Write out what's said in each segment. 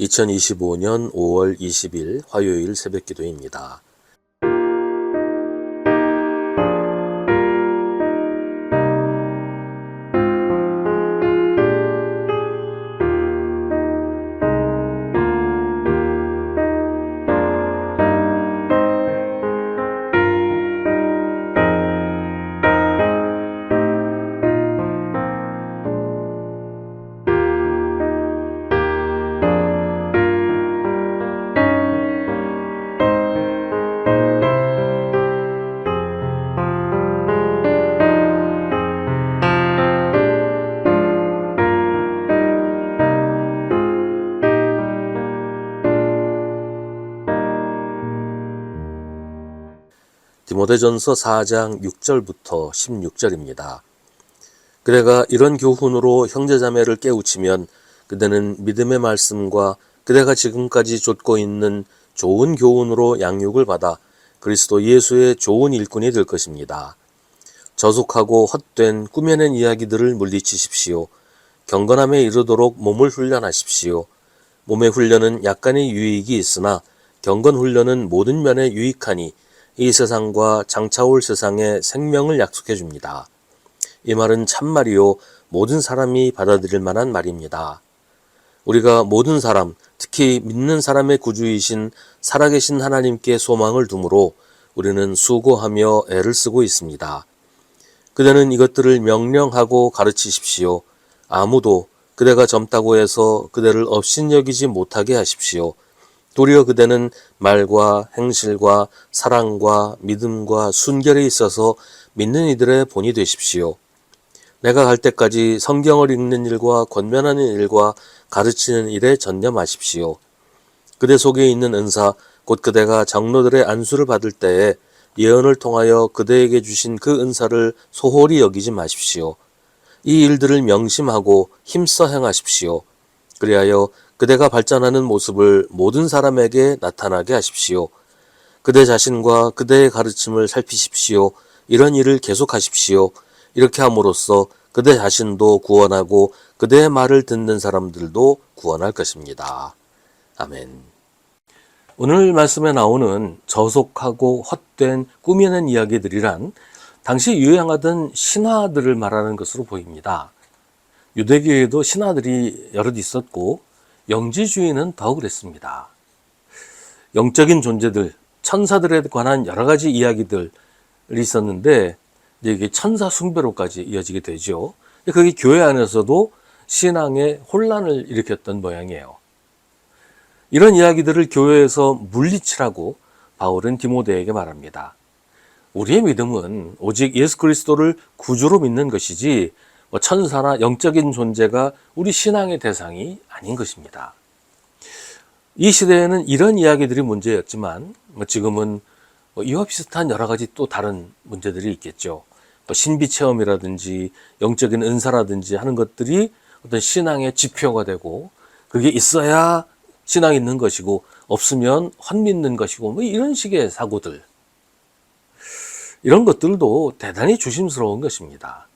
2025년 5월 20일 화요일 새벽 기도입니다. 디모데전서 4장 6절부터 16절입니다. 그대가 이런 교훈으로 형제자매를 깨우치면 그대는 믿음의 말씀과 그대가 지금까지 좇고 있는 좋은 교훈으로 양육을 받아 그리스도 예수의 좋은 일꾼이 될 것입니다. 저속하고 헛된 꾸며낸 이야기들을 물리치십시오. 경건함에 이르도록 몸을 훈련하십시오. 몸의 훈련은 약간의 유익이 있으나 경건 훈련은 모든 면에 유익하니 이 세상과 장차올 세상에 생명을 약속해 줍니다. 이 말은 참말이요 모든 사람이 받아들일 만한 말입니다. 우리가 모든 사람, 특히 믿는 사람의 구주이신 살아계신 하나님께 소망을 두므로 우리는 수고하며 애를 쓰고 있습니다. 그대는 이것들을 명령하고 가르치십시오. 아무도 그대가 젊다고 해서 그대를 업신여기지 못하게 하십시오. 도리어 그대는 말과 행실과 사랑과 믿음과 순결에 있어서 믿는 이들의 본이 되십시오. 내가 갈 때까지 성경을 읽는 일과 권면하는 일과 가르치는 일에 전념하십시오. 그대 속에 있는 은사, 곧 그대가 장로들의 안수를 받을 때에 예언을 통하여 그대에게 주신 그 은사를 소홀히 여기지 마십시오. 이 일들을 명심하고 힘써 행하십시오. 그리하여 그대가 발전하는 모습을 모든 사람에게 나타나게 하십시오. 그대 자신과 그대의 가르침을 살피십시오. 이런 일을 계속하십시오. 이렇게 함으로써 그대 자신도 구원하고 그대의 말을 듣는 사람들도 구원할 것입니다. 아멘. 오늘 말씀에 나오는 저속하고 헛된 꾸미는 이야기들이란 당시 유행하던 신화들을 말하는 것으로 보입니다. 유대교에도 신화들이 여럿 있었고 영지주의는 더 그랬습니다. 영적인 존재들, 천사들에 관한 여러 가지 이야기들이 있었는데 이게 천사 숭배로까지 이어지게 되죠. 그게 교회 안에서도 신앙의 혼란을 일으켰던 모양이에요. 이런 이야기들을 교회에서 물리치라고 바울은 디모데에게 말합니다. 우리의 믿음은 오직 예수 그리스도를 구주로 믿는 것이지 뭐 천사나 영적인 존재가 우리 신앙의 대상이 아닌 것입니다. 이 시대에는 이런 이야기들이 문제였지만 뭐 지금은 뭐 이와 비슷한 여러 가지 또 다른 문제들이 있겠죠. 뭐 신비 체험이라든지 영적인 은사라든지 하는 것들이 어떤 신앙의 지표가 되고 그게 있어야 신앙이 있는 것이고 없으면 헛믿는 것이고 뭐 이런 식의 사고들 이런 것들도 대단히 조심스러운 것입니다.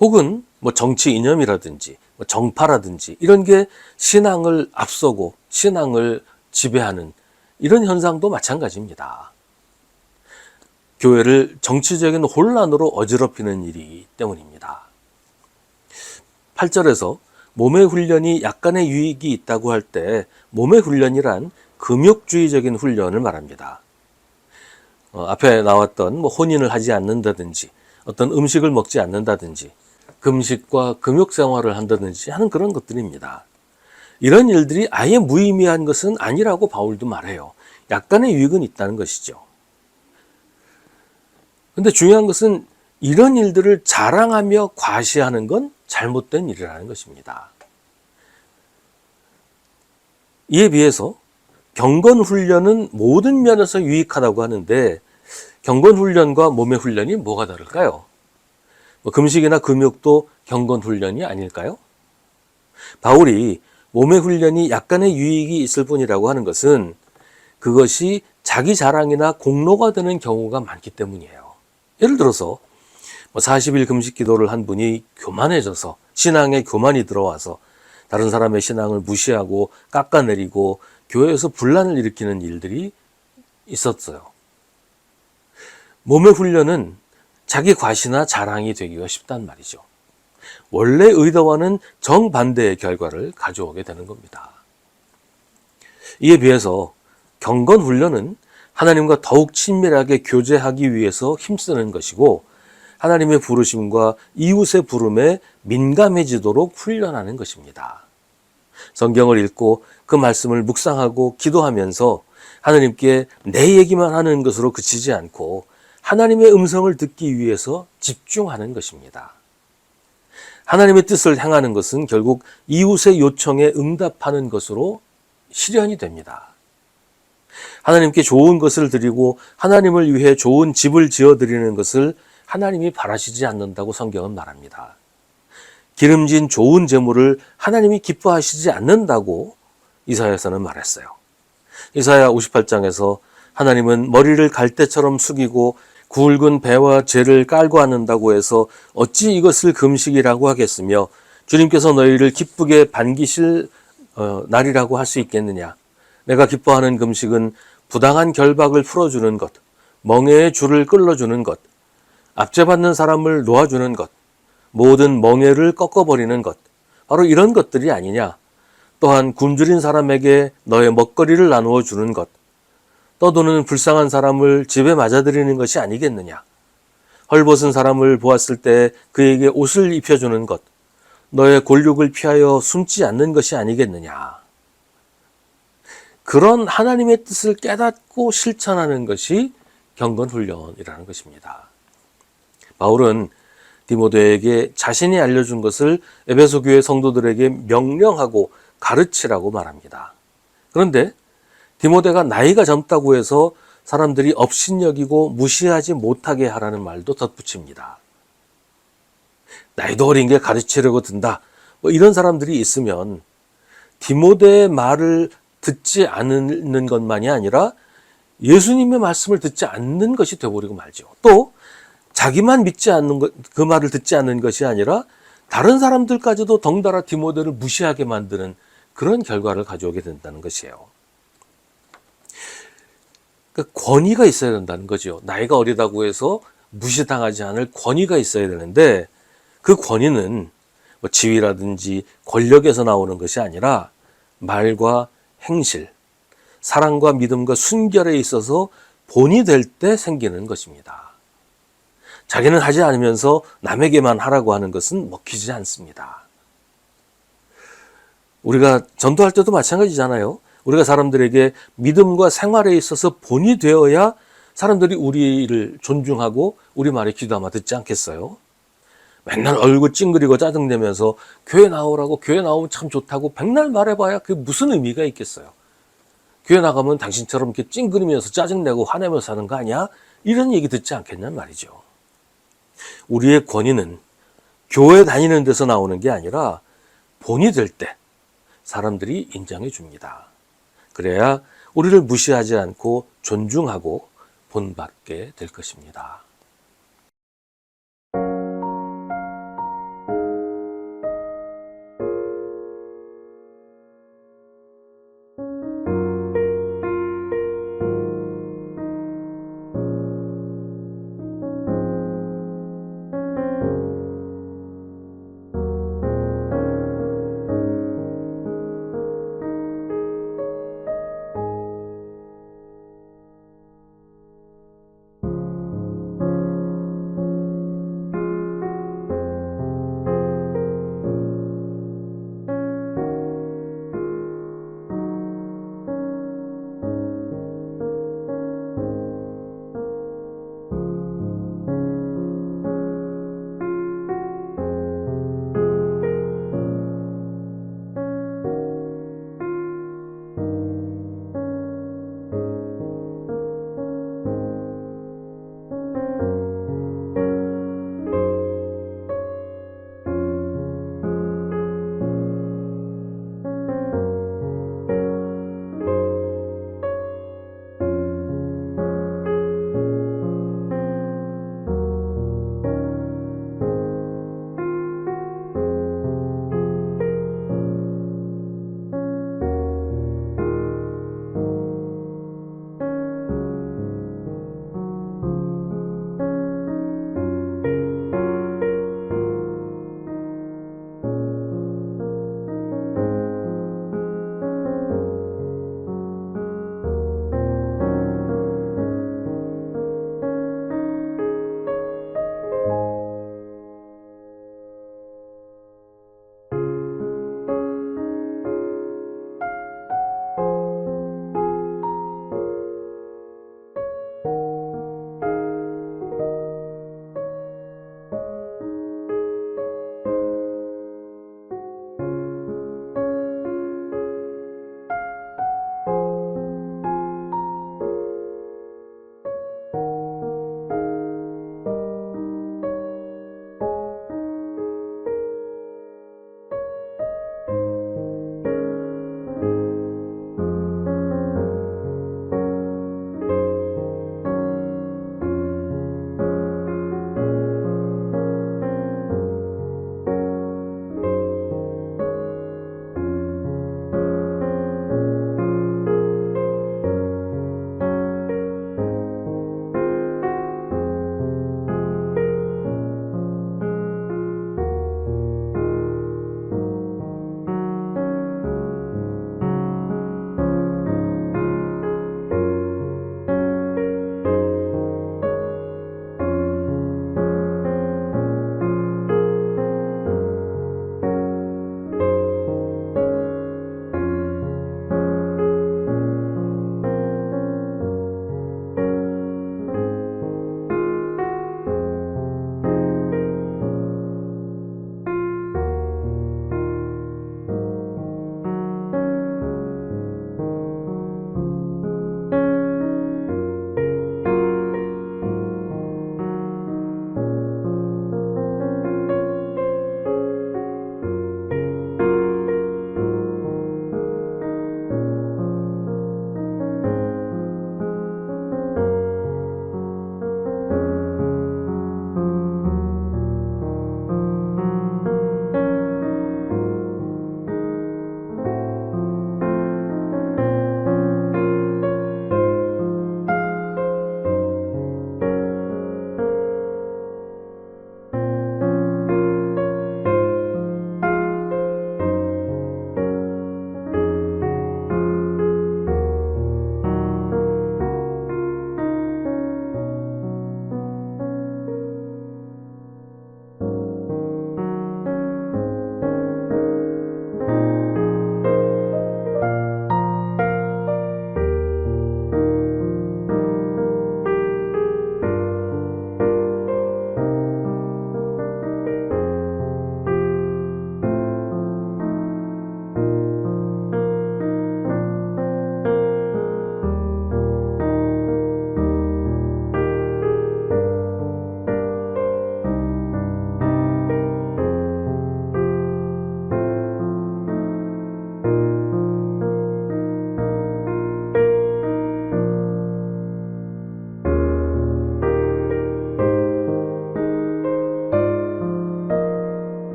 혹은 뭐 정치 이념이라든지 뭐 정파라든지 이런 게 신앙을 앞서고 신앙을 지배하는 이런 현상도 마찬가지입니다. 교회를 정치적인 혼란으로 어지럽히는 일이기 때문입니다. 8절에서 몸의 훈련이 약간의 유익이 있다고 할 때 몸의 훈련이란 금욕주의적인 훈련을 말합니다. 어, 앞에 나왔던 뭐 혼인을 하지 않는다든지 어떤 음식을 먹지 않는다든지 금식과 금욕 생활을 한다든지 하는 그런 것들입니다. 이런 일들이 아예 무의미한 것은 아니라고 바울도 말해요. 약간의 유익은 있다는 것이죠. 근데 중요한 것은 이런 일들을 자랑하며 과시하는 건 잘못된 일이라는 것입니다. 이에 비해서 경건 훈련은 모든 면에서 유익하다고 하는데 경건 훈련과 몸의 훈련이 뭐가 다를까요? 뭐 금식이나 금욕도 경건 훈련이 아닐까요? 바울이 몸의 훈련이 약간의 유익이 있을 뿐이라고 하는 것은 그것이 자기 자랑이나 공로가 되는 경우가 많기 때문이에요. 예를 들어서 40일 뭐 금식 기도를 한 분이 교만해져서 신앙에 교만이 들어와서 다른 사람의 신앙을 무시하고 깎아내리고 교회에서 분란을 일으키는 일들이 있었어요. 몸의 훈련은 자기 과시나 자랑이 되기가 쉽단 말이죠. 원래 의도와는 정반대의 결과를 가져오게 되는 겁니다. 이에 비해서 경건 훈련은 하나님과 더욱 친밀하게 교제하기 위해서 힘쓰는 것이고 하나님의 부르심과 이웃의 부름에 민감해지도록 훈련하는 것입니다. 성경을 읽고 그 말씀을 묵상하고 기도하면서 하나님께 내 얘기만 하는 것으로 그치지 않고 하나님의 음성을 듣기 위해서 집중하는 것입니다. 하나님의 뜻을 행하는 것은 결국 이웃의 요청에 응답하는 것으로 실현이 됩니다. 하나님께 좋은 것을 드리고 하나님을 위해 좋은 집을 지어 드리는 것을 하나님이 바라시지 않는다고 성경은 말합니다. 기름진 좋은 재물을 하나님이 기뻐하시지 않는다고 이사야서는 말했어요. 이사야 58장에서 하나님은 머리를 갈대처럼 숙이고 굵은 배와 죄를 깔고 앉는다고 해서 어찌 이것을 금식이라고 하겠으며 주님께서 너희를 기쁘게 반기실 어, 날이라고 할 수 있겠느냐. 내가 기뻐하는 금식은 부당한 결박을 풀어주는 것, 멍에의 줄을 끌어주는 것, 압제받는 사람을 놓아주는 것, 모든 멍에를 꺾어버리는 것, 바로 이런 것들이 아니냐. 또한 굶주린 사람에게 너의 먹거리를 나누어 주는 것, 떠도는 불쌍한 사람을 집에 맞아들이는 것이 아니겠느냐. 헐벗은 사람을 보았을 때 그에게 옷을 입혀주는 것, 너의 골육을 피하여 숨지 않는 것이 아니겠느냐. 그런 하나님의 뜻을 깨닫고 실천하는 것이 경건훈련이라는 것입니다. 바울은 디모데에게 자신이 알려준 것을 에베소 교회 성도들에게 명령하고 가르치라고 말합니다. 그런데 디모데가 나이가 젊다고 해서 사람들이 업신여기고 무시하지 못하게 하라는 말도 덧붙입니다. 나이도 어린 게 가르치려고 든다. 뭐 이런 사람들이 있으면 디모데의 말을 듣지 않는 것만이 아니라 예수님의 말씀을 듣지 않는 것이 되어버리고 말죠. 또 자기만 믿지 않는 것, 그 말을 듣지 않는 것이 아니라 다른 사람들까지도 덩달아 디모데를 무시하게 만드는 그런 결과를 가져오게 된다는 것이에요. 그 권위가 있어야 된다는 거죠. 나이가 어리다고 해서 무시당하지 않을 권위가 있어야 되는데 그 권위는 뭐 지위라든지 권력에서 나오는 것이 아니라 말과 행실, 사랑과 믿음과 순결에 있어서 본이 될 때 생기는 것입니다. 자기는 하지 않으면서 남에게만 하라고 하는 것은 먹히지 않습니다. 우리가 전도할 때도 마찬가지잖아요. 우리가 사람들에게 믿음과 생활에 있어서 본이 되어야 사람들이 우리를 존중하고 우리 말에 귀담아 듣지 않겠어요? 맨날 얼굴 찡그리고 짜증내면서 교회 나오라고 교회 나오면 참 좋다고 백날 말해봐야 그게 무슨 의미가 있겠어요? 교회 나가면 당신처럼 이렇게 찡그리면서 짜증내고 화내면서 사는 거 아니야? 이런 얘기 듣지 않겠냔 말이죠. 우리의 권위는 교회 다니는 데서 나오는 게 아니라 본이 될 때 사람들이 인정해 줍니다. 그래야 우리를 무시하지 않고 존중하고 본받게 될 것입니다.